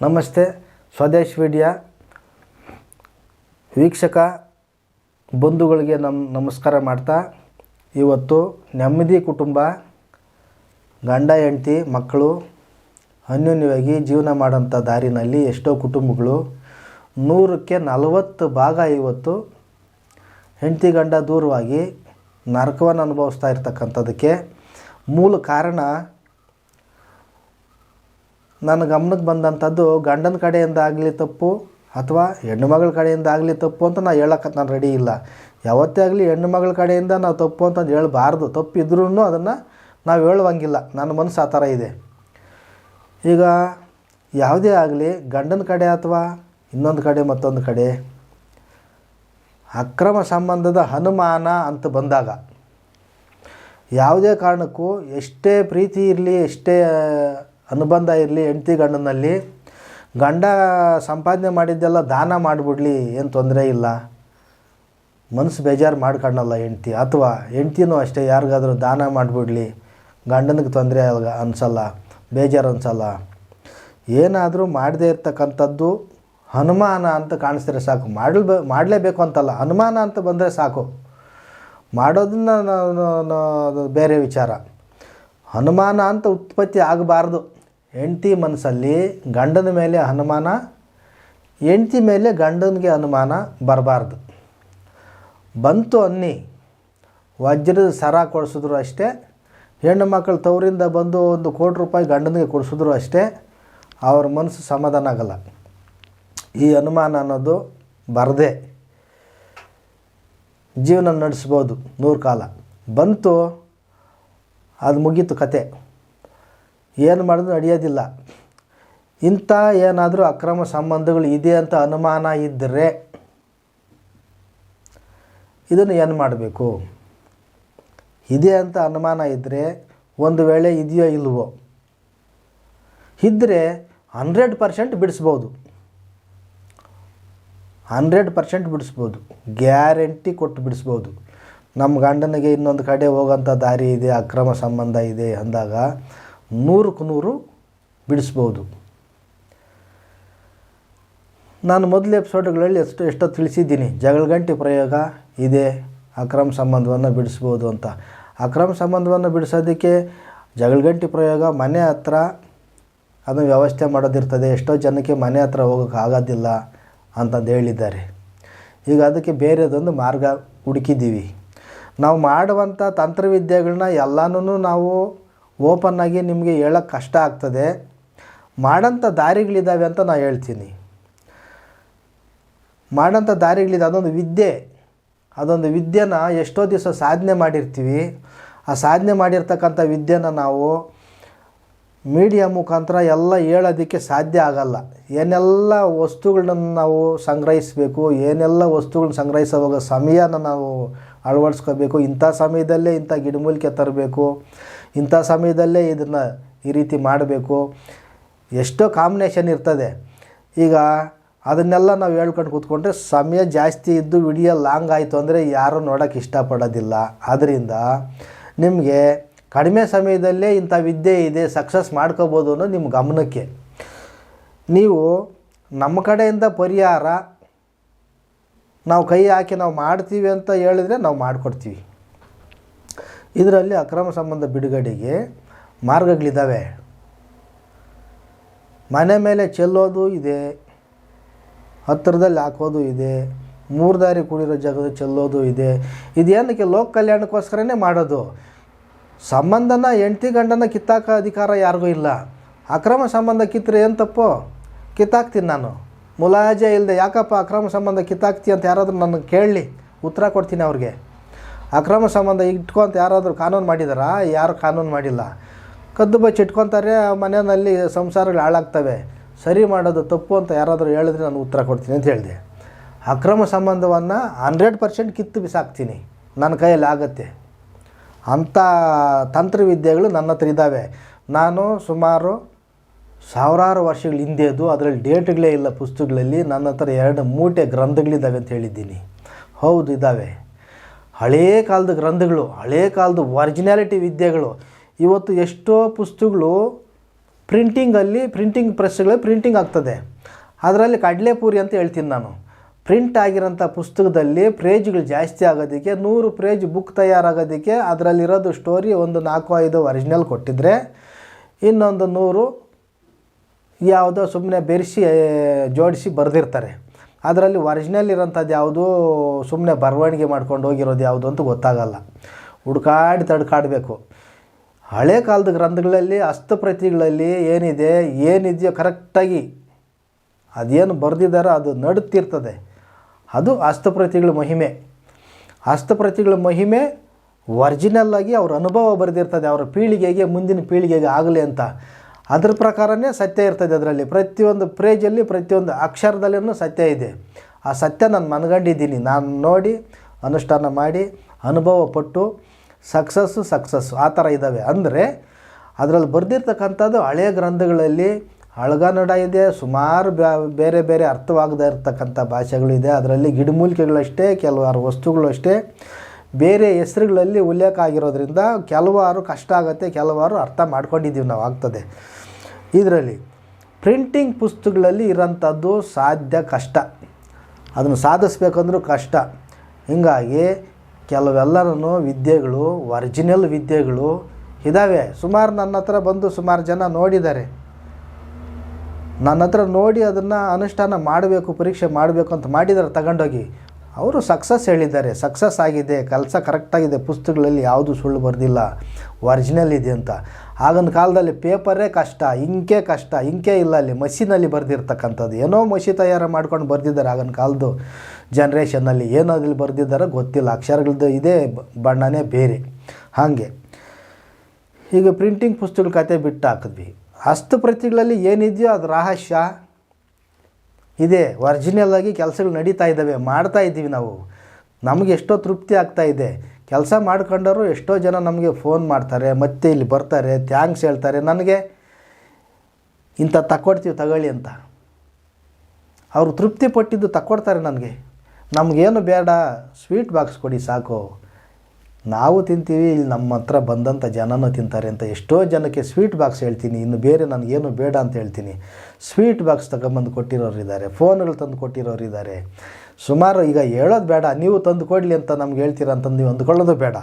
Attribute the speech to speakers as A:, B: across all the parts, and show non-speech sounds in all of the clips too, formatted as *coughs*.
A: ನಮಸ್ತೆ, ಸ್ವದೇಶ್ ವಿಡಿಯಾ ವೀಕ್ಷಕ ಬಂಧುಗಳಿಗೆ ನಮ್ಮ ನಮಸ್ಕಾರ ಮಾಡ್ತಾ, ಇವತ್ತು ನೆಮ್ಮದಿ ಕುಟುಂಬ, ಗಂಡ, ಹೆಂಡತಿ, ಮಕ್ಕಳು, ಅನ್ಯೋನ್ಯವಾಗಿ ಜೀವನ ಮಾಡೋಂಥ ದಾರಿನಲ್ಲಿ ಎಷ್ಟೋ ಕುಟುಂಬಗಳು, ನೂರಕ್ಕೆ ನಲವತ್ತು ಭಾಗ ಇವತ್ತು ಹೆಂಡತಿ, ಗಂಡ ದೂರವಾಗಿ ನರಕವನ್ನು ಅನುಭವಿಸ್ತಾ ಇರ್ತಕ್ಕಂಥದ್ದಕ್ಕೆ ಮೂಲ ಕಾರಣ ನನ್ನ ಗಮನಕ್ಕೆ ಬಂದಂಥದ್ದು ಗಂಡನ ಕಡೆಯಿಂದ ಆಗಲಿ ತಪ್ಪು ಅಥವಾ ಹೆಣ್ಣು ಮಗಳ ಕಡೆಯಿಂದ ಆಗಲಿ ತಪ್ಪು ಅಂತ ನಾನು ಹೇಳಕ್ಕೆ ನಾನು ರೆಡಿ ಇಲ್ಲ. ಯಾವತ್ತೇ ಆಗಲಿ ಹೆಣ್ಣು ಮಗಳ ಕಡೆಯಿಂದ ನಾವು ತಪ್ಪು ಅಂತಂದು ಹೇಳಬಾರ್ದು. ತಪ್ಪು ಇದ್ರೂ ಅದನ್ನು ನಾವು ಹೇಳುವಂಗಿಲ್ಲ. ನನ್ನ ಮನಸ್ಸು ಆ ಥರ ಇದೆ. ಈಗ ಯಾವುದೇ ಆಗಲಿ ಗಂಡನ ಕಡೆ ಅಥವಾ ಇನ್ನೊಂದು ಕಡೆ ಮತ್ತೊಂದು ಕಡೆ ಅಕ್ರಮ ಸಂಬಂಧದ ಅನುಮಾನ ಅಂತ ಬಂದಾಗ ಯಾವುದೇ ಕಾರಣಕ್ಕೂ ಎಷ್ಟೇ ಪ್ರೀತಿ ಇರಲಿ, ಎಷ್ಟೇ ಅನುಬಂಧ ಇರಲಿ, ಹೆಂಡತಿ ಗಂಡನಲ್ಲಿ. ಗಂಡ ಸಂಪಾದನೆ ಮಾಡಿದ್ದೆಲ್ಲ ದಾನ ಮಾಡಿಬಿಡ್ಲಿ, ಏನು ತೊಂದರೆ ಇಲ್ಲ. ಮನಸ್ಸು ಬೇಜಾರು ಮಾಡ್ಕೊಳ್ಳಲ್ಲ ಹೆಂಡತಿ. ಅಥವಾ ಹೆಂಡ್ತಿನೂ ಅಷ್ಟೇ, ಯಾರಿಗಾದರೂ ದಾನ ಮಾಡಿಬಿಡ್ಲಿ. ಗಂಡನಿಗೆ ತೊಂದರೆ ಅನಿಸಲ್ಲ, ಬೇಜಾರು ಅನಿಸಲ್ಲ. ಏನಾದರೂ ಮಾಡದೇ ಇರ್ತಕ್ಕಂಥದ್ದು ಹನುಮಾನ ಅಂತ ಕಾಣಿಸಿದ್ರೆ ಸಾಕು. ಮಾಡಲ್ಬೇ ಮಾಡಲೇಬೇಕು ಅಂತಲ್ಲ, ಹನುಮಾನ ಅಂತ ಬಂದರೆ ಸಾಕು. ಮಾಡೋದನ್ನ ಬೇರೆ ವಿಚಾರ. ಹನುಮಾನ ಅಂತ ಉತ್ಪತ್ತಿ ಆಗಬಾರ್ದು. ಹೆಂಡತಿ ಮನಸ್ಸಲ್ಲಿ ಗಂಡನ ಮೇಲೆ ಅನುಮಾನ, ಹೆಂಡ್ತಿ ಮೇಲೆ ಗಂಡನಿಗೆ ಅನುಮಾನ ಬರಬಾರ್ದು. ಬಂತು ಅನ್ನಿ, ವಜ್ರದ ಸರ ಕೊಡಿಸಿದ್ರು ಅಷ್ಟೇ, ಹೆಣ್ಣು ಮಕ್ಕಳು ತವರಿಂದ ಬಂದು ಒಂದು ಕೋಟಿ ರೂಪಾಯಿ ಗಂಡನಿಗೆ ಕೊಡಿಸಿದ್ರು ಅಷ್ಟೇ, ಅವ್ರ ಮನಸ್ಸು ಸಮಾಧಾನ ಆಗಲ್ಲ. ಈ ಅನುಮಾನ ಅನ್ನೋದು ಬರದೆ ಜೀವನ ನಡೆಸ್ಬೋದು ನೂರು ಕಾಲ. ಬಂತು, ಅದು ಮುಗೀತು ಕತೆ. ಏನು ಮಾಡಿದ್ರು ನಡೆಯೋದಿಲ್ಲ. ಇಂಥ ಏನಾದರೂ ಅಕ್ರಮ ಸಂಬಂಧಗಳು ಇದೆ ಅಂತ ಅನುಮಾನ ಇದ್ದರೆ ಇದನ್ನು ಏನು ಮಾಡಬೇಕು? ಇದೆ ಅಂತ ಅನುಮಾನ ಇದ್ದರೆ ಒಂದು ವೇಳೆ ಇದೆಯೋ ಇಲ್ವೋ? ಇದ್ದರೆ ಹಂಡ್ರೆಡ್ ಪರ್ಸೆಂಟ್ ಬಿಡಿಸ್ಬೋದು. ಹಂಡ್ರೆಡ್ ಪರ್ಸೆಂಟ್ ಬಿಡಿಸ್ಬೋದು. ಗ್ಯಾರಂಟಿ ಕೊಟ್ಟು ಬಿಡಿಸ್ಬೋದು. ನಮ್ಮ ಗಂಡನಿಗೆ ಇನ್ನೊಂದು ಕಡೆ ಹೋಗೋಂಥ ದಾರಿ ಇದೆ, ಅಕ್ರಮ ಸಂಬಂಧ ಇದೆ ಅಂದಾಗ ನೂರಕ್ಕೆ ನೂರು ಬಿಡಿಸ್ಬೋದು. ನಾನು ಮೊದಲ ಎಪಿಸೋಡ್ಗಳಲ್ಲಿ ಎಷ್ಟು, ಎಷ್ಟೋ ತಿಳಿಸಿದ್ದೀನಿ. ಜಗಳಗಂಟಿ ಪ್ರಯೋಗ ಇದೆ. ಅಕ್ರಮ ಸಂಬಂಧವನ್ನು ಬಿಡಿಸ್ಬೋದು ಅಂತ. ಅಕ್ರಮ ಸಂಬಂಧವನ್ನು ಬಿಡಿಸೋದಕ್ಕೆ ಜಗಳಗಂಟಿ ಪ್ರಯೋಗ ಮನೆ ಹತ್ರ ಅದನ್ನು ವ್ಯವಸ್ಥೆ ಮಾಡೋದಿರ್ತದೆ. ಎಷ್ಟೋ ಜನಕ್ಕೆ ಮನೆ ಹತ್ರ ಹೋಗೋಕ್ಕೆ ಆಗೋದಿಲ್ಲ ಅಂತಂದು ಹೇಳಿದ್ದಾರೆ. ಈಗ ಅದಕ್ಕೆ ಬೇರೆದೊಂದು ಮಾರ್ಗ ಹುಡುಕಿದ್ದೀವಿ. ನಾವು ಮಾಡುವಂಥ ತಂತ್ರವಿದ್ಯೆಗಳನ್ನ ಎಲ್ಲನೂ ನಾವು ಓಪನ್ನಾಗಿ ನಿಮಗೆ ಹೇಳೋಕ್ಕೆ ಕಷ್ಟ ಆಗ್ತದೆ. ಮಾಡೋಂಥ ದಾರಿಗಳಿದ್ದಾವೆ ಅಂತ ನಾನು ಹೇಳ್ತೀನಿ. ಮಾಡೋಂಥ ದಾರಿಗಳಿದೆ, ಅದೊಂದು ವಿದ್ಯೆ. ಅದೊಂದು ವಿದ್ಯೆನ ಎಷ್ಟೋ ದಿವಸ ಸಾಧನೆ ಮಾಡಿರ್ತೀವಿ. ಆ ಸಾಧನೆ ಮಾಡಿರ್ತಕ್ಕಂಥ ವಿದ್ಯೆನ ನಾವು ಮೀಡಿಯಾ ಮುಖಾಂತರ ಎಲ್ಲ ಹೇಳೋದಕ್ಕೆ ಸಾಧ್ಯ ಆಗಲ್ಲ. ಏನೆಲ್ಲ ವಸ್ತುಗಳನ್ನ ನಾವು ಸಂಗ್ರಹಿಸಬೇಕು, ಏನೆಲ್ಲ ವಸ್ತುಗಳನ್ನ ಸಂಗ್ರಹಿಸುವಾಗ ಸಮಯನ ನಾವು ಅಳವಡಿಸ್ಕೋಬೇಕು, ಇಂಥ ಸಮಯದಲ್ಲೇ ಇಂಥ ಗಿಡಮೂಲಿಕೆ ತರಬೇಕು. ಇಂಥ ಸಮಯದಲ್ಲೇ ಇದನ್ನು ಈ ರೀತಿ ಮಾಡಬೇಕು. ಎಷ್ಟೋ ಕಾಂಬಿನೇಷನ್ ಇರ್ತದೆ. ಈಗ ಅದನ್ನೆಲ್ಲ ನಾವು ಹೇಳ್ಕೊಂಡು ಕೂತ್ಕೊಂಡ್ರೆ ಸಮಯ ಜಾಸ್ತಿ ಇದ್ದು ವಿಡಿಯೋ ಲಾಂಗ್ ಆಯಿತು ಅಂದರೆ ಯಾರೂ ನೋಡೋಕ್ಕೆ ಇಷ್ಟಪಡೋದಿಲ್ಲ. ಆದ್ದರಿಂದ ನಿಮಗೆ ಕಡಿಮೆ ಸಮಯದಲ್ಲೇ ಇಂಥ ವಿದ್ಯೆ ಇದೆ ಸಕ್ಸಸ್ ಮಾಡ್ಕೋಬೋದು ಅನ್ನೋ ನಿಮ್ಮ ಗಮನಕ್ಕೆ. ನೀವು ನಮ್ಮ ಕಡೆಯಿಂದ ಪರಿಹಾರ ನಾವು ಕೈ ಹಾಕಿ ನಾವು ಮಾಡ್ತೀವಿ ಅಂತ ಹೇಳಿದರೆ ನಾವು ಮಾಡಿಕೊಡ್ತೀವಿ. ಇದರಲ್ಲಿ ಅಕ್ರಮ ಸಂಬಂಧ ಬಿಡುಗಡೆಗೆ ಮಾರ್ಗಗಳಿದ್ದಾವೆ. ಮನೆ ಮೇಲೆ ಚೆಲ್ಲೋದು ಇದೆ, ಹತ್ತಿರದಲ್ಲಿ ಹಾಕೋದು ಇದೆ, ಮೂರು ದಾರಿ ಕೂಡಿರೋ ಜಾಗದ ಚೆಲ್ಲೋದು ಇದೆ. ಇದೇನಕ್ಕೆ ಲೋಕ ಕಲ್ಯಾಣಕ್ಕೋಸ್ಕರನೇ ಮಾಡೋದು? ಸಂಬಂಧನ ಹೆಂಡ್ತಿ ಗಂಡನ ಕಿತ್ತಾಕ ಅಧಿಕಾರ ಯಾರಿಗೂ ಇಲ್ಲ. ಅಕ್ರಮ ಸಂಬಂಧ ಕಿತ್ತರೆ ಏನು ತಪ್ಪು? ಕಿತ್ತಾಕ್ತೀನಿ ನಾನು. ಮುಲಾಜೆ ಇಲ್ಲದೆ ಯಾಕಪ್ಪ ಅಕ್ರಮ ಸಂಬಂಧ ಕಿತ್ತಾಕ್ತಿ ಅಂತ ಯಾರಾದರೂ ನನಗೆ ಕೇಳಲಿ ಉತ್ತರ ಕೊಡ್ತೀನಿ ಅವ್ರಿಗೆ. ಅಕ್ರಮ ಸಂಬಂಧ ಇಟ್ಕೊಂತ ಯಾರಾದರೂ ಕಾನೂನು ಮಾಡಿದಾರಾ? ಯಾರು ಕಾನೂನು ಮಾಡಿಲ್ಲ. ಕದ್ದು ಬಚ್ಚಿ ಇಟ್ಕೊತಾರೆ, ಮನೆಯಲ್ಲಿ ಸಂಸಾರಗಳು ಹಾಳಾಗ್ತವೆ. ಸರಿ ಮಾಡೋದು ತಪ್ಪು ಅಂತ ಯಾರಾದರೂ ಹೇಳಿದ್ರೆ ನಾನು ಉತ್ತರ ಕೊಡ್ತೀನಿ ಅಂತ ಹೇಳಿದೆ. ಅಕ್ರಮ ಸಂಬಂಧವನ್ನು ಹಂಡ್ರೆಡ್ ಪರ್ಸೆಂಟ್ ಕಿತ್ತು ಬಿಸಾಕ್ತೀನಿ. ನನ್ನ ಕೈಯಲ್ಲಿ ಆಗುತ್ತೆ. ಅಂಥ ತಂತ್ರವಿದ್ಯೆಗಳು ನನ್ನ ಹತ್ರ ಇದ್ದಾವೆ. ನಾನು ಸುಮಾರು ಸಾವಿರಾರು ವರ್ಷಗಳ ಹಿಂದೆದು ಅದರಲ್ಲಿ ಡೇಟ್ಗಳೇ ಇಲ್ಲ ಪುಸ್ತಕಗಳಲ್ಲಿ ನನ್ನ ಹತ್ರ ಎರಡು ಮೂಟೆ ಗ್ರಂಥಗಳಿದ್ದಾವೆ ಅಂತ ಹೇಳಿದ್ದೀನಿ. ಹೌದು, ಇದ್ದಾವೆ. ಹಳೇ ಕಾಲದ ಗ್ರಂಥಗಳು, ಹಳೇ ಕಾಲದ ಒರಿಜಿನಾಲಿಟಿ ವಿದ್ಯೆಗಳು, ಇವತ್ತು ಎಷ್ಟೋ ಪುಸ್ತಕಗಳು ಪ್ರಿಂಟಿಂಗಲ್ಲಿ ಪ್ರಿಂಟಿಂಗ್ ಪ್ರೆಸ್ಗಳಲ್ಲಿ ಪ್ರಿಂಟಿಂಗ್ ಆಗ್ತದೆ. ಅದರಲ್ಲಿ ಕಡಲೆಪೂರಿ ಅಂತ ಹೇಳ್ತೀನಿ ನಾನು. ಪ್ರಿಂಟ್ ಆಗಿರೋಂಥ ಪುಸ್ತಕದಲ್ಲಿ ಪ್ರೇಜ್ಗಳು ಜಾಸ್ತಿ ಆಗೋದಕ್ಕೆ, ನೂರು ಪ್ರೇಜ್ ಬುಕ್ ತಯಾರಾಗೋದಕ್ಕೆ ಅದರಲ್ಲಿರೋದು ಸ್ಟೋರಿ ಒಂದು ನಾಲ್ಕು, ಐದು ಒರಿಜಿನಲ್ ಕೊಟ್ಟಿದ್ರೆ, ಇನ್ನೊಂದು ನೂರು ಯಾವುದೋ ಸುಮ್ಮನೆ ಬೆರೆಸಿ, ಜೋಡಿಸಿ ಬರೆದಿರ್ತಾರೆ. ಅದರಲ್ಲಿ ಒರಿಜಿನಲ್ ಇರೋಂಥದ್ದು ಯಾವುದು ಸುಮ್ಮನೆ ಬರವಣಿಗೆ ಮಾಡ್ಕೊಂಡು ಹೋಗಿರೋದು ಯಾವುದು ಅಂತ ಗೊತ್ತಾಗಲ್ಲ. ಹುಡ್ಕಾಡಿ ತಡ್ಕಾಡಬೇಕು. ಹಳೆ ಕಾಲದ ಗ್ರಂಥಗಳಲ್ಲಿ ಹಸ್ತಪ್ರತಿಗಳಲ್ಲಿ ಏನಿದೆ, ಏನಿದೆಯೋ ಕರೆಕ್ಟಾಗಿ ಅದೇನು ಬರೆದಿದ್ದಾರೋ ಅದು ನಡುತ್ತಿರ್ತದೆ. ಅದು ಹಸ್ತಪ್ರತಿಗಳ ಮಹಿಮೆ. ಹಸ್ತಪ್ರತಿಗಳ ಮಹಿಮೆ ಒರ್ಜಿನಲ್ಲಾಗಿ ಅವ್ರ ಅನುಭವ ಬರೆದಿರ್ತದೆ, ಅವರ ಪೀಳಿಗೆಗೆ, ಮುಂದಿನ ಪೀಳಿಗೆಗೆ ಆಗಲಿ ಅಂತ. ಅದ್ರ ಪ್ರಕಾರನೇ ಸತ್ಯ ಇರ್ತದೆ ಅದರಲ್ಲಿ. ಪ್ರತಿಯೊಂದು ಪ್ರೇಜಲ್ಲಿ ಪ್ರತಿಯೊಂದು ಅಕ್ಷರದಲ್ಲೂ ಸತ್ಯ ಇದೆ. ಆ ಸತ್ಯ ನಾನು ಮನಗಂಡಿದ್ದೀನಿ. ನಾನು ನೋಡಿ, ಅನುಷ್ಠಾನ ಮಾಡಿ, ಅನುಭವ ಪಟ್ಟು ಸಕ್ಸಸ್ಸು ಸಕ್ಸಸ್ಸು ಆ ಥರ ಇದ್ದಾವೆ. ಅಂದರೆ ಅದರಲ್ಲಿ ಬರೆದಿರ್ತಕ್ಕಂಥದ್ದು ಹಳೆಯ ಗ್ರಂಥಗಳಲ್ಲಿ ಅಳಗನ್ನಡ ಇದೆ, ಸುಮಾರು ಬೇರೆ ಬೇರೆ ಅರ್ಥವಾಗದೇ ಇರತಕ್ಕಂಥ ಭಾಷೆಗಳಿದೆ ಅದರಲ್ಲಿ ಗಿಡಮೂಲಿಕೆಗಳಷ್ಟೇ, ಕೆಲವಾರು ವಸ್ತುಗಳು ಅಷ್ಟೇ ಬೇರೆ ಹೆಸರುಗಳಲ್ಲಿ ಉಲ್ಲೇಖ ಆಗಿರೋದ್ರಿಂದ ಕೆಲವಾರು ಕಷ್ಟ ಆಗುತ್ತೆ, ಕೆಲವಾರು ಅರ್ಥ ಮಾಡ್ಕೊಂಡಿದ್ದೀವಿ ನಾವು ಆಗ್ತದೆ. ಇದರಲ್ಲಿ ಪ್ರಿಂಟಿಂಗ್ ಪುಸ್ತಕಗಳಲ್ಲಿ ಇರೋಂಥದ್ದು ಸಾಧ್ಯ ಕಷ್ಟ. ಅದನ್ನು ಸಾಧಿಸ್ಬೇಕಂದ್ರೂ ಕಷ್ಟ. ಹೀಗಾಗಿ ಕೆಲವೆಲ್ಲರೂ ವಿದ್ಯೆಗಳು ಒರಿಜಿನಲ್ ವಿದ್ಯೆಗಳು ಇದ್ದಾವೆ ಸುಮಾರು ನನ್ನ ಹತ್ರ ಬಂದು ಸುಮಾರು ಜನ ನೋಡಿದ್ದಾರೆ. ನನ್ನ ಹತ್ರ ನೋಡಿ ಅದನ್ನು ಅನುಷ್ಠಾನ ಮಾಡಬೇಕು, ಪರೀಕ್ಷೆ ಮಾಡಬೇಕು ಅಂತ ಮಾಡಿದ್ದಾರೆ ತಗೊಂಡೋಗಿ. ಅವರು ಸಕ್ಸಸ್ ಹೇಳಿದ್ದಾರೆ ಸಕ್ಸಸ್ ಆಗಿದೆ, ಕೆಲಸ ಕರೆಕ್ಟಾಗಿದೆ ಪುಸ್ತಕಗಳಲ್ಲಿ ಯಾವುದು ಸುಳ್ಳು ಬರೆದಿಲ್ಲ ಒರಿಜಿನಲ್ ಇದೆ ಅಂತ. ಆಗಿನ ಕಾಲದಲ್ಲಿ ಪೇಪರೇ ಕಷ್ಟ ಇಂಕೆ ಕಷ್ಟ ಇಂಕೆ ಇಲ್ಲ ಅಲ್ಲಿ ಮಷೀನಲ್ಲಿ ಬರೆದಿರ್ತಕ್ಕಂಥದ್ದು. ಏನೋ ಮಷಿ ತಯಾರು ಮಾಡ್ಕೊಂಡು ಬರೆದಿದ್ದಾರೆ ಆಗಿನ ಕಾಲದ್ದು ಜನ್ರೇಷನ್ನಲ್ಲಿ ಏನೋ ಅದ್ರಲ್ಲಿ ಬರೆದಿದ್ದಾರೋ ಗೊತ್ತಿಲ್ಲ ಅಕ್ಷರಗಳದ್ದು ಇದೇ ಬಣ್ಣನೇ ಬೇರೆ. ಹಾಗೆ. ಈಗ ಪ್ರಿಂಟಿಂಗ್ ಪುಸ್ತಕಗಳ ಕತೆ ಬಿಟ್ಟು ಹಾಕಿದ್ವಿ. ಹಸ್ತಪ್ರತಿಗಳಲ್ಲಿ ಏನಿದೆಯೋ ಅದು ರಹಸ್ಯ. ಇದೆ ಒರಿಜಿನಲ್ ಆಗಿ ಕೆಲಸಗಳು ನಡೀತಾ ಇದ್ದಾವೆ, ಮಾಡ್ತಾ ಇದ್ದೀವಿ ನಾವು. ನಮಗೆ ಎಷ್ಟೋ ತೃಪ್ತಿ ಆಗ್ತಾ ಇದೆ. ಕೆಲಸ ಮಾಡ್ಕೊಂಡವರು ಎಷ್ಟೋ ಜನ ನಮಗೆ ಫೋನ್ ಮಾಡ್ತಾರೆ, ಮತ್ತೆ ಇಲ್ಲಿ ಬರ್ತಾರೆ ಥ್ಯಾಂಕ್ಸ್ ಹೇಳ್ತಾರೆ. ನನಗೆ ಇಂಥ ತಕ್ಕೊಡ್ತೀವಿ ತಗೊಳ್ಳಿ ಅಂತ. ಅವರು ತೃಪ್ತಿ ಪಟ್ಟಿದ್ದು ತಕ್ಕೊಡ್ತಾರೆ ನನಗೆ. ನಮಗೇನು ಬೇಡ ಸ್ವೀಟ್ ಬಾಕ್ಸ್ ಕೊಡಿ ಸಾಕು. ನಾವು ತಿಂತೀವಿ, ಇಲ್ಲಿ ನಮ್ಮ ಹತ್ರ ಬಂದಂಥ ಜನನೂ ತಿಂತಾರೆ ಅಂತ ಎಷ್ಟೋ ಜನಕ್ಕೆ ಸ್ವೀಟ್ ಬಾಕ್ಸ್ ಹೇಳ್ತೀನಿ, ಇನ್ನು ಬೇರೆ ನನಗೇನು ಬೇಡ ಅಂತ ಹೇಳ್ತೀನಿ. ಸ್ವೀಟ್ ಬಾಕ್ಸ್ ತಗೊಂಬಂದು ಕೊಟ್ಟಿರೋರು ಇದ್ದಾರೆ ಫೋನ್ಗಳು ತಂದು ಕೊಟ್ಟಿರೋರು ಇದ್ದಾರೆ. ಸುಮಾರು ಈಗ ಹೇಳೋದು ಬೇಡ, ನೀವು ತಂದು ಕೊಡಲಿ ಅಂತ ನಮ್ಗೆ ಹೇಳ್ತೀರ ಅಂತಂದು ನೀವು ಅಂದ್ಕೊಳ್ಳೋದು ಬೇಡ.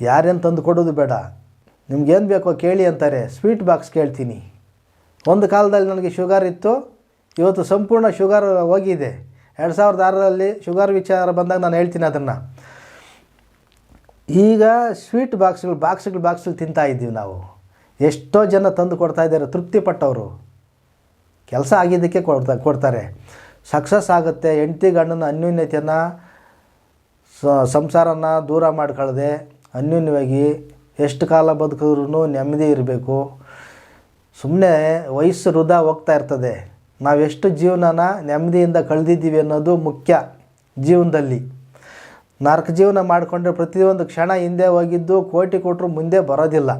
A: ಯಾರೇನು ತಂದು ಕೊಡೋದು ಬೇಡ? ನಿಮ್ಗೇನು ಬೇಕೋ ಕೇಳಿ ಅಂತಾರೆ ಸ್ವೀಟ್ ಬಾಕ್ಸ್ ಕೇಳ್ತೀನಿ. ಒಂದು ಕಾಲದಲ್ಲಿ ನನಗೆ ಶುಗರ್ ಇತ್ತು, ಇವತ್ತು ಸಂಪೂರ್ಣ ಶುಗರ್ ಹೋಗಿದೆ. ಎರಡು ಸಾವಿರದ ಆರರಲ್ಲಿ ಶುಗರ್ ವಿಚಾರ ಬಂದಾಗ ನಾನು ಹೇಳ್ತೀನಿ ಅದನ್ನು. ಈಗ ಸ್ವೀಟ್ ಬಾಕ್ಸ್ಗಳು ಬಾಕ್ಸ್ಗಳು ಬಾಕ್ಸ್ಗಳು ತಿಂತಾ ಇದ್ದೀವಿ ನಾವು. ಎಷ್ಟೋ ಜನ ತಂದು ಕೊಡ್ತಾ ಇದ್ದಾರೆ, ತೃಪ್ತಿಪಟ್ಟವರು. ಕೆಲಸ ಆಗಿದ್ದಕ್ಕೆ ಕೊಡ್ತಾ, ಕೊಡ್ತಾರೆ. ಸಕ್ಸಸ್ ಆಗುತ್ತೆ, ಹೆಂಡತಿ ಗಂಡನ ಅನ್ಯೂನ್ಯತೆಯನ್ನ ಸಂಸಾರನ ದೂರ ಮಾಡ್ಕೊಳ್ಳದೆ, ಅನ್ಯೂನ್ಯವಾಗಿ ಎಷ್ಟು ಕಾಲ ಬದುಕಿದ್ರೂ ನೆಮ್ಮದಿ ಇರಬೇಕು. ಸುಮ್ಮನೆ ವಯಸ್ಸು ವೃದ್ಧ ಹೋಗ್ತಾ ಇರ್ತದೆ. ನಾವೆಷ್ಟು ಜೀವನನ ನೆಮ್ಮದಿಯಿಂದ ಕಳೆದಿದ್ದೀವಿ ಅನ್ನೋದು ಮುಖ್ಯ ಜೀವನದಲ್ಲಿ. ನಾಲ್ಕು ಜೀವನ ಮಾಡಿಕೊಂಡ್ರೆ ಪ್ರತಿಯೊಂದು ಕ್ಷಣ ಹಿಂದೆ ಹೋಗಿದ್ದು ಕೋಟಿ ಕೊಟ್ಟರು ಮುಂದೆ ಬರೋದಿಲ್ಲ.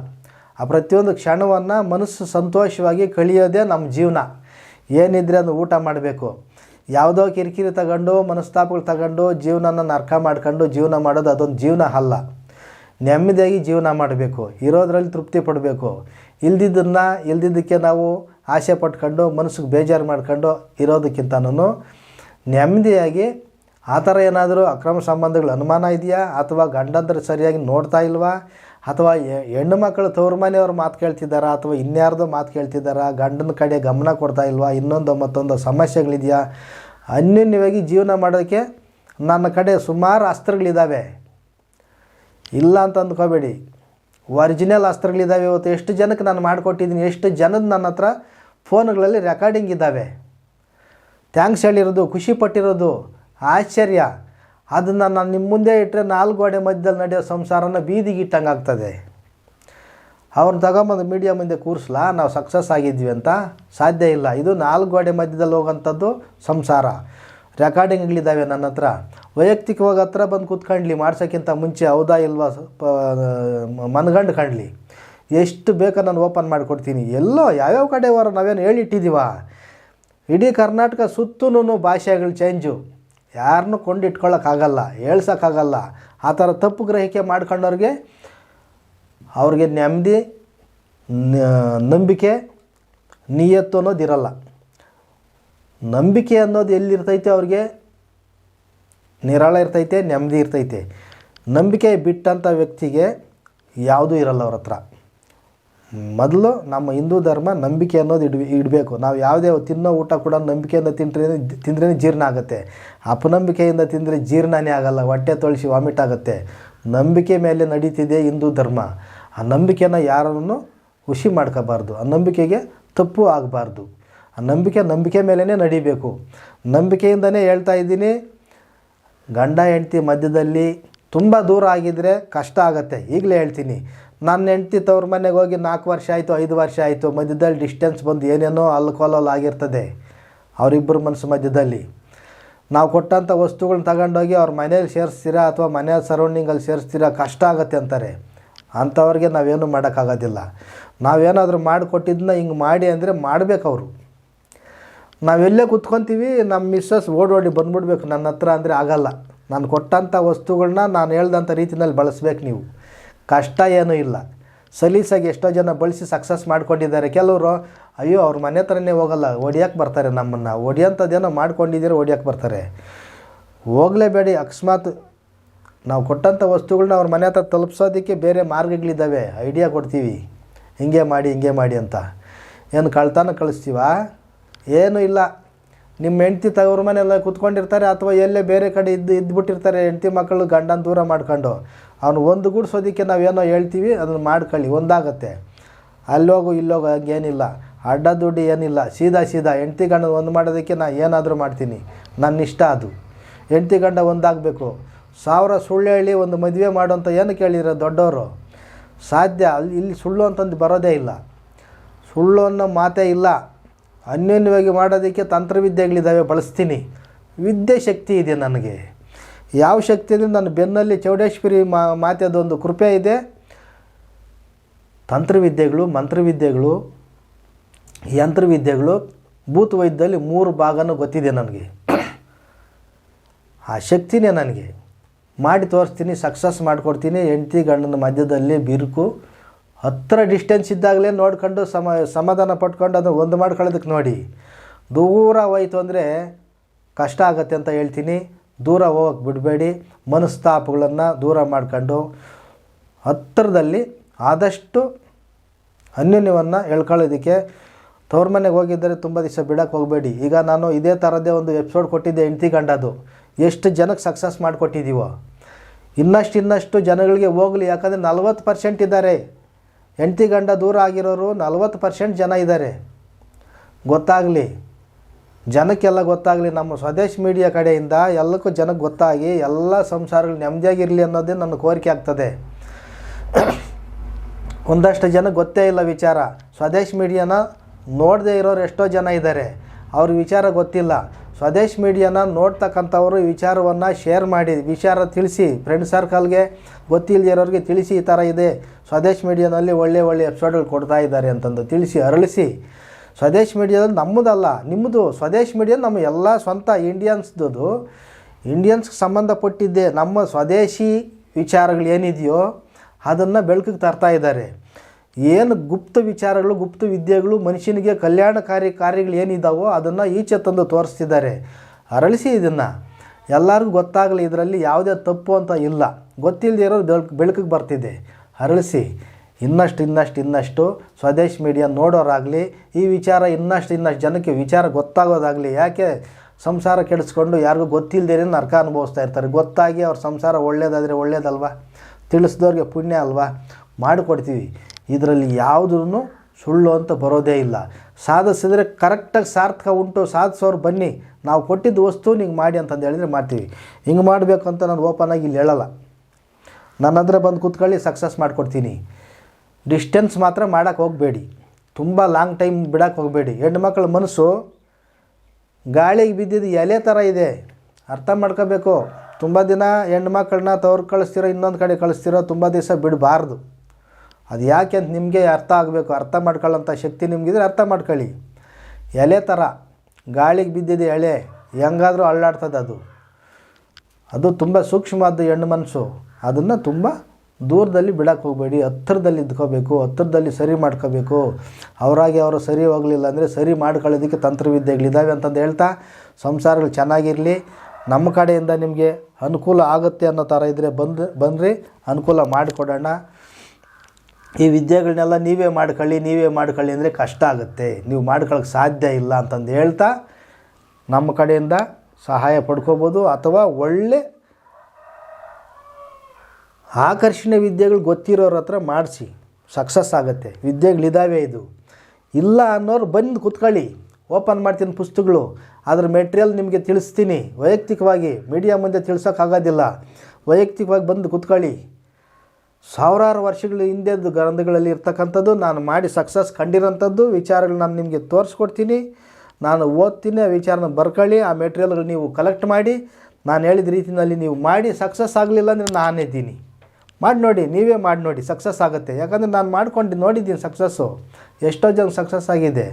A: ಆ ಪ್ರತಿಯೊಂದು ಕ್ಷಣವನ್ನು ಮನಸ್ಸು ಸಂತೋಷವಾಗಿ ಕಳಿಯೋದೇ ನಮ್ಮ ಜೀವನ. ಏನಿದ್ರೆ ಅದು ಊಟ ಮಾಡಬೇಕು. ಯಾವುದೋ ಕಿರಿಕಿರಿ ತಗೊಂಡು, ಮನಸ್ತಾಪಗಳು ತಗೊಂಡು, ಜೀವನನ ನರ್ಕ ಮಾಡ್ಕೊಂಡು ಜೀವನ ಮಾಡೋದು ಅದೊಂದು ಜೀವನ ಅಲ್ಲ. ನೆಮ್ಮದಿಯಾಗಿ ಜೀವನ ಮಾಡಬೇಕು. ಇರೋದ್ರಲ್ಲಿ ತೃಪ್ತಿ ಪಡಬೇಕು. ಇಲ್ದಿದ್ದನ್ನು, ಇಲ್ದಿದ್ದಕ್ಕೆ ನಾವು ಆಸೆ ಪಟ್ಕೊಂಡು, ಮನಸ್ಸಿಗೆ ಬೇಜಾರು ಮಾಡ್ಕೊಂಡು ಇರೋದಕ್ಕಿಂತನೂ ನೆಮ್ಮದಿಯಾಗಿ ಆ ಥರ ಏನಾದರೂ ಅಕ್ರಮ ಸಂಬಂಧಗಳು ಅನುಮಾನ ಇದೆಯಾ? ಅಥವಾ ಗಂಡಂದ್ರೆ ಸರಿಯಾಗಿ ನೋಡ್ತಾ ಇಲ್ವಾ? ಅಥವಾ ಹೆಣ್ಣು ಮಕ್ಕಳು ತವ್ರ ಮನೆಯವ್ರ ಮಾತು ಕೇಳ್ತಿದ್ದಾರಾ? ಅಥವಾ ಇನ್ಯಾರ್ದೋ ಮಾತು ಕೇಳ್ತಿದ್ದಾರಾ? ಗಂಡನ ಕಡೆ ಗಮನ ಕೊಡ್ತಾ ಇಲ್ವಾ? ಇನ್ನೊಂದು ಮತ್ತೊಂದು ಸಮಸ್ಯೆಗಳಿದೆಯಾ? ಅನ್ಯೋನ್ಯವಾಗಿ ಜೀವನ ಮಾಡೋದಕ್ಕೆ ನನ್ನ ಕಡೆ ಸುಮಾರು ಅಸ್ತ್ರಗಳಿದ್ದಾವೆ. ಇಲ್ಲ ಅಂತ ಅಂದ್ಕೋಬೇಡಿ. ಒರಿಜಿನಲ್ ಅಸ್ತ್ರಗಳಿದ್ದಾವೆ ಇವತ್ತು. ಎಷ್ಟು ಜನಕ್ಕೆ ನಾನು ಮಾಡಿಕೊಟ್ಟಿದ್ದೀನಿ? ಎಷ್ಟು ಜನದ ನನ್ನ ಹತ್ರ ಫೋನ್ಗಳಲ್ಲಿ ರೆಕಾರ್ಡಿಂಗ್ ಇದ್ದಾವೆ. ಥ್ಯಾಂಕ್ಸ್ ಹೇಳಿರೋದು, ಖುಷಿ ಪಟ್ಟಿರೋದು. ಆಶ್ಚರ್ಯ. ಅದನ್ನು ನಾನು ನಿಮ್ಮ ಮುಂದೆ ಇಟ್ಟರೆ ನಾಲ್ಕು ಗೋಡೆ ಮಧ್ಯದಲ್ಲಿ ನಡೆಯೋ ಸಂಸಾರನ ಬೀದಿಗೆ ಇಟ್ಟಂಗೆ ಆಗ್ತದೆ. ಅವ್ರನ್ನ ತಗೊಂಬಂದು ಮೀಡಿಯಾ ಮುಂದೆ ಕೂರಿಸ್ಲಾ, ನಾವು ಸಕ್ಸಸ್ ಆಗಿದ್ವಿ ಅಂತ? ಸಾಧ್ಯ ಇಲ್ಲ. ಇದು ನಾಲ್ಕು ಗೋಡೆ ಮಧ್ಯದಲ್ಲಿ ಹೋಗೋಂಥದ್ದು ಸಂಸಾರ. ರೆಕಾರ್ಡಿಂಗ್ಗಳಿದ್ದಾವೆ ನನ್ನ ಹತ್ರ. ವೈಯಕ್ತಿಕವಾಗಿ ಹತ್ರ ಬಂದು ಕೂತ್ಕೊಂಡ್ಲಿ, ಮಾಡ್ಸೋಕ್ಕಿಂತ ಮುಂಚೆ ಹೌದಾ ಇಲ್ವಾ ಮನ್ಗಂಡು ಕಾಣಲಿ. ಎಷ್ಟು ಬೇಕೋ ನಾನು ಓಪನ್ ಮಾಡಿಕೊಡ್ತೀನಿ. ಎಲ್ಲೋ ಯಾವ್ಯಾವ ಕಡೆ ಹೊರ ನಾವೇನು ಹೇಳಿಟ್ಟಿದ್ದೀವ ಇಡೀ ಕರ್ನಾಟಕ ಸುತ್ತಲೂ ಭಾಷೆಗಳು ಚೇಂಜು ಯಾರನ್ನೂ ಕೊಂಡಿಟ್ಕೊಳ್ಳೋಕ್ಕಾಗಲ್ಲ ಹೇಳ್ಸೋಕ್ಕಾಗಲ್ಲ. ಆ ಥರ ತಪ್ಪು ಗ್ರಹಿಕೆ ಮಾಡ್ಕೊಂಡವ್ರಿಗೆ ಅವ್ರಿಗೆ ನೆಮ್ಮದಿ ನಂಬಿಕೆ, ನಿಯತ್ತು ಅನ್ನೋದು ಇರಲ್ಲ. ನಂಬಿಕೆ ಅನ್ನೋದು ಎಲ್ಲಿರ್ತೈತೆ ಅವ್ರಿಗೆ? ನಿರಾಳ ಇರ್ತೈತೆ, ನೆಮ್ಮದಿ ಇರ್ತೈತೆ. ನಂಬಿಕೆ ಬಿಟ್ಟಂಥ ವ್ಯಕ್ತಿಗೆ ಯಾವುದೂ ಇರಲ್ಲ ಅವ್ರ ಹತ್ರ. ಮೊದಲು ನಮ್ಮ ಹಿಂದೂ ಧರ್ಮ ನಂಬಿಕೆ ಅನ್ನೋದು ಇಡ್ ಇಡಬೇಕು. ನಾವು ಯಾವುದೇ ತಿನ್ನೋ ಊಟ ಕೂಡ ನಂಬಿಕೆಯಿಂದ ತಿಂದ್ರೆ ತಿಂದ್ರೇ ಜೀರ್ಣ ಆಗುತ್ತೆ. ಅಪನಂಬಿಕೆಯಿಂದ ತಿಂದರೆ ಜೀರ್ಣನೇ ಆಗಲ್ಲ, ಹೊಟ್ಟೆ ತೊಳಿಸಿ ವಾಮಿಟ್ ಆಗುತ್ತೆ. ನಂಬಿಕೆ ಮೇಲೆ ನಡೀತಿದೆ ಹಿಂದೂ ಧರ್ಮ. ಆ ನಂಬಿಕೆನ ಯಾರನ್ನು ಖುಷಿ ಮಾಡ್ಕೋಬಾರ್ದು? ಆ ನಂಬಿಕೆಗೆ ತಪ್ಪು ಆಗಬಾರ್ದು. ಆ ನಂಬಿಕೆ ನಂಬಿಕೆ ಮೇಲೇ ನಡಿಬೇಕು. ನಂಬಿಕೆಯಿಂದನೇ ಹೇಳ್ತಾ ಇದ್ದೀನಿ, ಗಂಡ ಹೆಂಡತಿ ಮಧ್ಯದಲ್ಲಿ ತುಂಬ ದೂರ ಆಗಿದ್ದರೆ ಕಷ್ಟ ಆಗುತ್ತೆ. ಈಗಲೇ ಹೇಳ್ತೀನಿ ನನ್ನ ಹೆಂಡ್ತಿ ತವ್ರ ಮನೆಗೆ ಹೋಗಿ ನಾಲ್ಕು ವರ್ಷ ಆಯಿತು, ಐದು ವರ್ಷ ಆಯಿತು, ಮಧ್ಯದಲ್ಲಿ ಡಿಸ್ಟೆನ್ಸ್ ಬಂದು ಏನೇನೋ ಅಲ್ಕೋಲಲ್ಲಿ ಆಗಿರ್ತದೆ, ಅವರಿಬ್ಬರ ಮನಸ್ಸು ಮಧ್ಯದಲ್ಲಿ. ನಾವು ಕೊಟ್ಟಂಥ ವಸ್ತುಗಳನ್ನ ತಗೊಂಡೋಗಿ ಅವ್ರ ಮನೇಲಿ ಸೇರಿಸ್ತೀರಾ ಅಥವಾ ಮನೆ ಸರೌಂಡಿಂಗಲ್ಲಿ ಸೇರಿಸ್ತೀರಾ ಕಷ್ಟ ಆಗುತ್ತೆ ಅಂತಾರೆ. ಅಂಥವ್ರಿಗೆ ನಾವೇನು ಮಾಡೋಕ್ಕಾಗೋದಿಲ್ಲ. ನಾವೇನಾದರೂ ಮಾಡಿಕೊಟ್ಟಿದ್ದನ್ನ ಹಿಂಗೆ ಮಾಡಿ ಅಂದರೆ ಮಾಡಬೇಕು ಅವರು. ನಾವೆಲ್ಲೇ ಕುತ್ಕೊತೀವಿ ನಮ್ಮ ಮಿಸ್ಸಸ್ ಓಡೋಡಿ ಬಂದ್ಬಿಡ್ಬೇಕು ನನ್ನ ಹತ್ರ ಅಂದರೆ ಆಗಲ್ಲ. ನಾನು ಕೊಟ್ಟಂಥ ವಸ್ತುಗಳನ್ನ ನಾನು ಹೇಳ್ದಂಥ ರೀತಿಯಲ್ಲಿ ಬಳಸ್ಬೇಕು ನೀವು. ಕಷ್ಟ ಏನೂ ಇಲ್ಲ. ಸಲೀಸಾಗಿ ಎಷ್ಟೋ ಜನ ಬಳಸಿ ಸಕ್ಸಸ್ ಮಾಡ್ಕೊಂಡಿದ್ದಾರೆ. ಕೆಲವರು, ಅಯ್ಯೋ, ಅವ್ರ ಮನೆ ಹತ್ರನೇ ಹೋಗಲ್ಲ ಹೊಡಿಯೋಕ್ಕೆ ಬರ್ತಾರೆ ನಮ್ಮನ್ನು. ಹೊಡಿಯೋಂಥದ್ದೇನೋ ಮಾಡ್ಕೊಂಡಿದ್ದೀರೋ ಹೊಡಿಯೋಕ್ಕೆ ಬರ್ತಾರೆ. ಹೋಗಲೇಬೇಡಿ, ಅಕಸ್ಮಾತ್ ನಾವು ಕೊಟ್ಟಂಥ ವಸ್ತುಗಳನ್ನ ಅವ್ರ ಮನೆ ಹತ್ರ ತಲುಪಿಸೋದಕ್ಕೆ ಬೇರೆ ಮಾರ್ಗಗಳಿದ್ದಾವೆ. ಐಡಿಯಾ ಕೊಡ್ತೀವಿ. ಹಿಂಗೆ ಮಾಡಿ ಹಿಂಗೆ ಮಾಡಿ ಅಂತ. ಏನು ಕಳ್ತಾನ ಕಳಿಸ್ತೀವ? ಏನೂ ಇಲ್ಲ. ನಿಮ್ಮ ಹೆಂಡ್ತಿ ತವ್ರ ಮನೆಯಲ್ಲ ಕುತ್ಕೊಂಡಿರ್ತಾರೆ ಅಥವಾ ಎಲ್ಲೇ ಬೇರೆ ಕಡೆ ಇದ್ದು ಇದ್ಬಿಟ್ಟಿರ್ತಾರೆ ಹೆಂಡ್ತಿ ಮಕ್ಕಳು ಗಂಡನ ದೂರ ಮಾಡ್ಕೊಂಡು. ಅವನು ಒಂದು ಗೂಡ್ಸೋದಕ್ಕೆ ನಾವೇನೋ ಹೇಳ್ತೀವಿ, ಅದನ್ನು ಮಾಡ್ಕೊಳ್ಳಿ, ಒಂದಾಗತ್ತೆ. ಅಲ್ಲೋಗು, ಇಲ್ಲೋಗು, ಹಂಗೇನಿಲ್ಲ. ಅಡ್ಡ ದುಡ್ಡು ಏನಿಲ್ಲ. ಸೀದಾ ಸೀದಾ, ಹೆಂಡ್ತಿ ಗಂಡ ಒಂದು ಮಾಡೋದಕ್ಕೆ ನಾನು ಏನಾದರೂ ಮಾಡ್ತೀನಿ. ನನ್ನ ಇಷ್ಟ ಅದು. ಹೆಂಡ್ತಿ ಗಂಡ ಒಂದಾಗಬೇಕು. ಸಾವಿರ ಸುಳ್ಳು ಹೇಳಿ ಒಂದು ಮದುವೆ ಮಾಡೋಂಥ ಏನು ಕೇಳಿರೋ ದೊಡ್ಡವರು ಸಾಧ್ಯ. ಅಲ್ಲಿ, ಇಲ್ಲಿ ಸುಳ್ಳು ಅಂತಂದು ಬರೋದೇ ಇಲ್ಲ. ಸುಳ್ಳು ಅನ್ನೋ ಮಾತೇ ಇಲ್ಲ. ಅನ್ಯೋನ್ಯವಾಗಿ ಮಾಡೋದಕ್ಕೆ ತಂತ್ರವಿದ್ಯೆಗಳಿದ್ದಾವೆ, ಬಳಸ್ತೀನಿ. ವಿದ್ಯೆ ಶಕ್ತಿ ಇದೆ ನನಗೆ. ಯಾವ ಶಕ್ತಿ ಅಂದರೆ ನನ್ನ ಬೆನ್ನಲ್ಲಿ ಚೌಡೇಶ್ವರಿ ಮಾ ಮಾತೆದೊಂದು ಕೃಪೆ ಇದೆ. ತಂತ್ರವಿದ್ಯೆಗಳು, ಮಂತ್ರವಿದ್ಯೆಗಳು, ಯಂತ್ರವಿದ್ಯೆಗಳು ಭೂತ ವೈದ್ಯದಲ್ಲಿ ಮೂರು ಭಾಗನೂ ಗೊತ್ತಿದೆ ನನಗೆ. ಆ ಶಕ್ತಿನೇ ನನಗೆ. ಮಾಡಿ ತೋರಿಸ್ತೀನಿ, ಸಕ್ಸಸ್ ಮಾಡಿಕೊಡ್ತೀನಿ, ಹೆಂಡತಿ ಗಂಡನ ಮಧ್ಯದಲ್ಲಿ ಬಿರುಕು ಹತ್ತಿರ ಡಿಸ್ಟೆನ್ಸ್ ಇದ್ದಾಗಲೇ ನೋಡ್ಕೊಂಡು ಸಮ, ಸಮಾಧಾನ ಪಟ್ಕೊಂಡು ಅದನ್ನು ಒಂದು ಮಾಡ್ಕೊಳ್ಳೋದಕ್ಕೆ ನೋಡಿ. ದೂರ ಹೋಯ್ತು ಅಂದರೆ ಕಷ್ಟ ಆಗತ್ತೆ ಅಂತ ಹೇಳ್ತೀನಿ. ದೂರ ಹೋಗಕ್ಕೆ ಬಿಡಬೇಡಿ. ಮನಸ್ತಾಪಗಳನ್ನು ದೂರ ಮಾಡ್ಕೊಂಡು ಹತ್ತಿರದಲ್ಲಿ ಆದಷ್ಟು ಅನ್ಯೋನ್ಯವನ್ನು ಹೇಳ್ಕೊಳ್ಳೋದಕ್ಕೆ ತವ್ರ ಮನೆಗೆ ಹೋಗಿದ್ದರೆ ತುಂಬ ದಿವಸ ಬಿಡೋಕ್ಕೆ ಹೋಗಬೇಡಿ. ಈಗ ನಾನು ಇದೇ ಥರದ್ದೇ ಒಂದು ಎಪಿಸೋಡ್ ಕೊಟ್ಟಿದ್ದೆ ಹೆಂಡ್ತಿ ಗಂಡದು. ಎಷ್ಟು ಜನಕ್ಕೆ ಸಕ್ಸಸ್ ಮಾಡಿಕೊಟ್ಟಿದ್ದೀವೋ ಇನ್ನಷ್ಟು ಇನ್ನಷ್ಟು ಜನಗಳಿಗೆ ಹೋಗಲಿ. ಯಾಕಂದರೆ ನಲ್ವತ್ತು ಪರ್ಸೆಂಟ್ ಇದ್ದಾರೆ. ಹೆಂಡ್ತಿ ಗಂಡ ದೂರ ಆಗಿರೋರು ನಲ್ವತ್ತು ಪರ್ಸೆಂಟ್ ಜನ ಇದ್ದಾರೆ. ಗೊತ್ತಾಗಲಿ. ಜನಕ್ಕೆಲ್ಲ ಗೊತ್ತಾಗಲಿ, ನಮ್ಮ ಸ್ವದೇಶ್ ಮೀಡಿಯಾ ಕಡೆಯಿಂದ ಎಲ್ಲಕ್ಕೂ ಜನಕ್ಕೆ ಗೊತ್ತಾಗಿ ಎಲ್ಲ ಸಂಸಾರಗಳು ನೆಮ್ಮದಿಯಾಗಿರಲಿ ಅನ್ನೋದೇ ನನ್ನ ಕೋರಿಕೆ ಆಗ್ತದೆ. *coughs* ಒಂದಷ್ಟು ಜನ ಗೊತ್ತೇ ಇಲ್ಲ ವಿಚಾರ. ಸ್ವದೇಶ್ ಮೀಡಿಯಾನ ನೋಡದೇ ಇರೋರು ಎಷ್ಟೋ ಜನ ಇದ್ದಾರೆ. ಅವ್ರ ವಿಚಾರ ಗೊತ್ತಿಲ್ಲ. ಸ್ವದೇಶ್ ಮೀಡಿಯಾನ ನೋಡ್ತಕ್ಕಂಥವರು ವಿಚಾರವನ್ನು ಶೇರ್ ಮಾಡಿ, ವಿಚಾರ ತಿಳಿಸಿ ಫ್ರೆಂಡ್ ಸರ್ಕಲ್ಗೆ ಗೊತ್ತಿಲ್ಲದೆ ಇರೋರಿಗೆ ತಿಳಿಸಿ ಈ ಥರ ಇದೆ. ಸ್ವದೇಶ್ ಮೀಡಿಯಾದಲ್ಲಿ ಒಳ್ಳೆ ಒಳ್ಳೆ ಎಪಿಸೋಡ್ಗಳು ಕೊಡ್ತಾ ಇದ್ದಾರೆ ಅಂತಂದು ತಿಳಿಸಿ, ಅರಳಿಸಿ. ಸ್ವದೇಶ್ ಮೀಡಿಯಾದಲ್ಲಿ ನಮ್ಮದಲ್ಲ, ನಿಮ್ಮದು ಸ್ವದೇಶ್ ಮೀಡಿಯಾ ನಮ್ಮ ಎಲ್ಲ ಸ್ವಂತ ಇಂಡಿಯನ್ಸ್ದು ಇಂಡಿಯನ್ಸ್ಗೆ ಸಂಬಂಧಪಟ್ಟಿದ್ದೆ ನಮ್ಮ ಸ್ವದೇಶಿ ವಿಚಾರಗಳು ಏನಿದೆಯೋ ಅದನ್ನು ಬೆಳಕಿಗೆ ತರ್ತಾ ಇದ್ದಾರೆ. ಏನು ಗುಪ್ತ ವಿಚಾರಗಳು, ಗುಪ್ತ ವಿದ್ಯೆಗಳು ಮನುಷ್ಯನಿಗೆ ಕಲ್ಯಾಣಕಾರಿ ಕಾರ್ಯಗಳು ಏನಿದ್ದಾವೋ ಅದನ್ನು ಈಚೆ ತಂದು ತೋರಿಸ್ತಿದ್ದಾರೆ. ಅರಳಿಸಿ ಇದನ್ನು. ಎಲ್ಲರಿಗೂ ಗೊತ್ತಾಗಲಿ ಇದರಲ್ಲಿ ಯಾವುದೇ ತಪ್ಪು ಅಂತ ಇಲ್ಲ. ಗೊತ್ತಿಲ್ಲದೆ ಇರೋದು ಬೆಳಕು ಬೆಳಕಿಗೆ ಬರ್ತಿದೆ. ಅರಳಿಸಿ. ಇನ್ನಷ್ಟು ಇನ್ನಷ್ಟು ಇನ್ನಷ್ಟು ಸ್ವದೇಶ್ ಮೀಡಿಯಾ ನೋಡೋರಾಗಲಿ, ಈ ವಿಚಾರ ಇನ್ನಷ್ಟು ಇನ್ನಷ್ಟು ಜನಕ್ಕೆ ವಿಚಾರ ಗೊತ್ತಾಗೋದಾಗಲಿ, ಯಾಕೆ ಸಂಸಾರ ಕೆಡಿಸ್ಕೊಂಡು ಯಾರಿಗೂ ಗೊತ್ತಿಲ್ಲದೇನೆ ನರಕ ಅನುಭವಿಸ್ತಾ ಇರ್ತಾರೆ? ಗೊತ್ತಾಗಿ ಅವ್ರ ಸಂಸಾರ ಒಳ್ಳೇದಾದರೆ ಒಳ್ಳೇದಲ್ವಾ? ತಿಳಿಸ್ದವ್ರಿಗೆ ಪುಣ್ಯ ಅಲ್ವಾ? ಮಾಡಿಕೊಡ್ತೀವಿ. ಇದರಲ್ಲಿ ಯಾವುದೂ ಸುಳ್ಳು ಅಂತ ಬರೋದೇ ಇಲ್ಲ. ಸಾಧಿಸಿದರೆ ಕರೆಕ್ಟಾಗಿ ಸಾರ್ಥಕ ಉಂಟು, ಸಾಧಿಸೋರು ಬನ್ನಿ. ನಾವು ಕೊಟ್ಟಿದ್ದ ವಸ್ತು ನಿಂಗೆ ಮಾಡಿ ಅಂತಂದು ಹೇಳಿದರೆ ಮಾಡ್ತೀವಿ. ಹಿಂಗೆ ಮಾಡಬೇಕು ಅಂತ ನಾನು ಓಪನ್ ಆಗಿ ಇಲ್ಲಿ ಹೇಳಲ್ಲ. ನನ್ನ ಹತ್ರ ಬಂದು ಕೂತ್ಕೊಳ್ಳಿ ಸಕ್ಸಸ್ ಮಾಡಿಕೊಡ್ತೀನಿ. ಡಿಸ್ಟೆನ್ಸ್ ಮಾತ್ರ ಮಾಡೋಕ್ಕೆ ಹೋಗಬೇಡಿ. ತುಂಬ ಲಾಂಗ್ ಟೈಮ್ ಬಿಡೋಕ್ಕೆ ಹೋಗಬೇಡಿ. ಹೆಣ್ಮಕ್ಳ ಮನಸ್ಸು ಗಾಳಿಗೆ ಬಿದ್ದಿದ್ದು ಎಲೆ ಥರ ಇದೆ. ಅರ್ಥ ಮಾಡ್ಕೋಬೇಕು. ತುಂಬ ದಿನ ಹೆಣ್ಮಕ್ಳನ್ನ ತವ್ರು ಕಳಿಸ್ತಿರೋ, ಇನ್ನೊಂದು ಕಡೆ ಕಳಿಸ್ತಿರೋ, ತುಂಬ ದಿವಸ ಬಿಡಬಾರ್ದು. ಅದು ಯಾಕೆ ಅಂತ ನಿಮಗೆ ಅರ್ಥ ಆಗಬೇಕು, ಅರ್ಥ ಮಾಡ್ಕೊಳ್ಳೋಂಥ ಶಕ್ತಿ ನಿಮಗಿದ್ರೆ ಅರ್ಥ ಮಾಡ್ಕೊಳ್ಳಿ. ಎಲೆ ಥರ, ಗಾಳಿಗೆ ಬಿದ್ದಿದೆ ಎಳೆ ಹೆಂಗಾದರೂ ಅಳ್ಳಾಡ್ತದೆ ಅದು. ಅದು ತುಂಬ ಸೂಕ್ಷ್ಮವಾದ ಹೆಣ್ಣು ಮನಸ್ಸು. ಅದನ್ನು ತುಂಬ ದೂರದಲ್ಲಿ ಬಿಡಕ್ಕೆ ಹೋಗಬೇಡಿ, ಹತ್ತಿರದಲ್ಲಿ ಇದ್ಕೋಬೇಕು ಹತ್ತಿರದಲ್ಲಿ ಸರಿ ಮಾಡ್ಕೋಬೇಕು. ಅವರಾಗಿ ಅವರು ಸರಿ ಹೋಗಲಿಲ್ಲ ಅಂದರೆ ಸರಿ ಮಾಡ್ಕೊಳ್ಳೋದಕ್ಕೆ ತಂತ್ರವಿದ್ಯೆಗಳಿದ್ದಾವೆ ಅಂತಂದು ಹೇಳ್ತಾ ಸಂಸಾರಗಳು ಚೆನ್ನಾಗಿರಲಿ. ನಮ್ಮ ಕಡೆಯಿಂದ ನಿಮಗೆ ಅನುಕೂಲ ಆಗುತ್ತೆ ಅನ್ನೋ ಥರ ಇದ್ದರೆ ಬಂದು ಬನ್ನಿರಿ ಅನುಕೂಲ ಮಾಡಿಕೊಡೋಣ. ಈ ವಿದ್ಯೆಗಳನ್ನೆಲ್ಲ ನೀವೇ ಮಾಡ್ಕೊಳ್ಳಿ ನೀವೇ ಮಾಡ್ಕೊಳ್ಳಿ ಅಂದರೆ ಕಷ್ಟ ಆಗುತ್ತೆ. ನೀವು ಮಾಡ್ಕೊಳ್ಳೋಕೆ ಸಾಧ್ಯ ಇಲ್ಲ ಅಂತಂದು ಹೇಳ್ತಾ ನಮ್ಮ ಕಡೆಯಿಂದ ಸಹಾಯ ಪಡ್ಕೋಬೋದು ಅಥವಾ ಒಳ್ಳೆ ಆಕರ್ಷಣೆ ವಿದ್ಯೆಗಳು ಗೊತ್ತಿರೋರ ಹತ್ರ ಮಾಡಿಸಿ. ಸಕ್ಸಸ್ ಆಗುತ್ತೆ. ವಿದ್ಯೆಗಳಿದ್ದಾವೆ ಇದು. ಇಲ್ಲ ಅನ್ನೋರು ಬಂದು ಕುತ್ಕೊಳ್ಳಿ. ಓಪನ್ ಮಾಡ್ತೀನಿ ಪುಸ್ತಕಗಳು. ಅದ್ರ ಮೆಟೀರಿಯಲ್ ನಿಮಗೆ ತಿಳಿಸ್ತೀನಿ. ವೈಯಕ್ತಿಕವಾಗಿ ಮೀಡಿಯಾ ಮುಂದೆ ತಿಳಿಸೋಕ್ಕಾಗೋದಿಲ್ಲ. ವೈಯಕ್ತಿಕವಾಗಿ ಬಂದು ಕುತ್ಕೊಳ್ಳಿ. ಸಾವಿರಾರು ವರ್ಷಗಳ ಹಿಂದೆದ್ದು ಗ್ರಂಥಗಳಲ್ಲಿ ಇರ್ತಕ್ಕಂಥದ್ದು. ನಾನು ಮಾಡಿ ಸಕ್ಸಸ್ ಕಂಡಿರೋಂಥದ್ದು. ವಿಚಾರಗಳು ನಾನು ನಿಮಗೆ ತೋರಿಸ್ಕೊಡ್ತೀನಿ. ನಾನು ಓದ್ತೀನಿ, ಆ ವಿಚಾರನ ಬರ್ಕೊಳ್ಳಿ, ಆ ಮೆಟೀರಿಯಲ್ಗಳು ನೀವು ಕಲೆಕ್ಟ್ ಮಾಡಿ. ನಾನು ಹೇಳಿದ ರೀತಿಯಲ್ಲಿ ನೀವು ಮಾಡಿ ಸಕ್ಸಸ್ ಆಗಲಿಲ್ಲ ಅಂದರೆ ನಾನಿದ್ದೀನಿ ಮಾಡಿ ನೋಡಿ, ನೀವೇ ಮಾಡಿ ನೋಡಿ ಸಕ್ಸಸ್ ಆಗುತ್ತೆ. ಯಾಕಂದರೆ ನಾನು ಮಾಡ್ಕೊಂಡು ನೋಡಿದ್ದೀನಿ ಸಕ್ಸಸ್ಸು ಎಷ್ಟೋ ಜನ ಸಕ್ಸಸ್ ಆಗಿದೆ.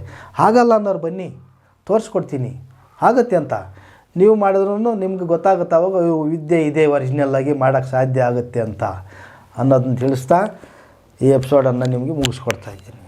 A: ಆಗಲ್ಲ ಅನ್ನೋರು ಬನ್ನಿ, ತೋರಿಸ್ಕೊಡ್ತೀನಿ. ಆಗುತ್ತೆ ಅಂತ. ನೀವು ಮಾಡಿದ್ರೂ ನಿಮ್ಗೆ ಗೊತ್ತಾಗುತ್ತೆ, ಅವಾಗ ವಿದ್ಯೆ ಇದೆ ಒರಿಜಿನಲ್ ಆಗಿ ಮಾಡೋಕ್ಕೆ ಸಾಧ್ಯ ಆಗುತ್ತೆ ಅಂತ. ಅನ್ನೋದನ್ನ ತಿಳಿಸ್ತಾ ಈ ಎಪಿಸೋಡನ್ನು ನಿಮಗೆ ಮುಗಿಸ್ಕೊಡ್ತಾ ಇದ್ದೀನಿ.